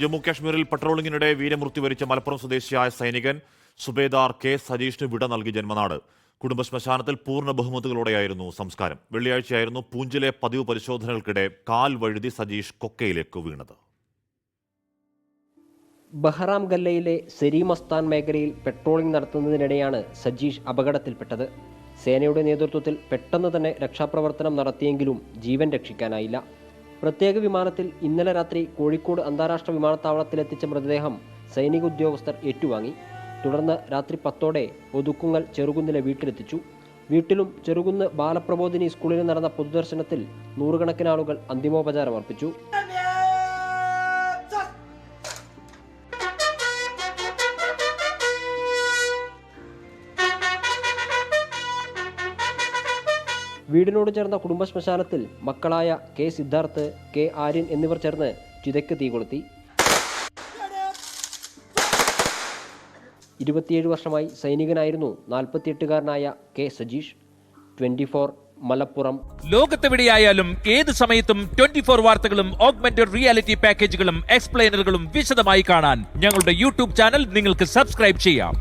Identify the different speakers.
Speaker 1: ജമ്മു കാശ്മീരിൽ പട്രോളിംഗിനിടെ വീരമൃത്യു വരിച്ച മലപ്പുറം സ്വദേശിയായ സൈനികൻ സുബേദാർ കെ സതീഷിന് വിട നൽകി ജന്മനാട്. കുടുംബ ശ്മശാനത്തിൽ പൂർണ ബഹുമതികളോടെയായിരുന്നു സംസ്കാരം. വെള്ളിയാഴ്ചയായിരുന്നു പൂഞ്ചിലെ പതിവ് പരിശോധനകൾക്കിടെ കാൽ വഴുതി സജീഷ് കൊക്കയിലേക്ക് വീണത്.
Speaker 2: ബഹ്റാം ഗല്ലയിലെ സെരീമസ്താൻ മേഖലയിൽ പെട്രോളിംഗ് നടത്തുന്നതിനിടെയാണ് സജീഷ് അപകടത്തിൽപ്പെട്ടത്. സേനയുടെ നേതൃത്വത്തിൽ പെട്ടെന്ന് തന്നെ രക്ഷാപ്രവർത്തനം നടത്തിയെങ്കിലും ജീവൻ രക്ഷിക്കാനായില്ല. പ്രത്യേക വിമാനത്തിൽ ഇന്നലെ രാത്രി കോഴിക്കോട് അന്താരാഷ്ട്ര വിമാനത്താവളത്തിലെത്തിച്ച മൃതദേഹം സൈനിക ഉദ്യോഗസ്ഥർ ഏറ്റുവാങ്ങി. തുടർന്ന് രാത്രി പത്തോടെ ഒതുക്കുങ്ങൽ ചെറുകുന്നിലെ വീട്ടിലെത്തിച്ചു. വീട്ടിലും ചെറുകുന്ന് ബാലപ്രബോധിനി സ്കൂളിൽ നടന്ന പൊതുദർശനത്തിൽ നൂറുകണക്കിന് ആളുകൾ അന്തിമോപചാരം അർപ്പിച്ചു വീടിനോട് ചേർന്ന കുടുംബ ശ്മശാനത്തിൽ മക്കളായ കെ സിദ്ധാർത്ഥ് കെ ആര്യൻ എന്നിവർ ചേർന്ന് ചിതയ്ക്ക് തീ കൊളുത്തി. ഇരുപത്തിയേഴ് വർഷമായി സൈനികനായിരുന്നു നാൽപ്പത്തിയെട്ടുകാരനായ K Sajeesh. Twenty four Malappuram.
Speaker 3: ലോകത്തെവിടെയായാലും ഏത് സമയത്തും ട്വന്റി ഫോർ വാർത്തകളും ഓഗ്മെന്റഡ് റിയാലിറ്റി പാക്കേജുകളും എക്സ്പ്ലെയിനറുകളും വിശദമായി കാണാൻ ഞങ്ങളുടെ യൂട്യൂബ് ചാനൽ നിങ്ങൾക്ക് സബ്സ്ക്രൈബ് ചെയ്യാം.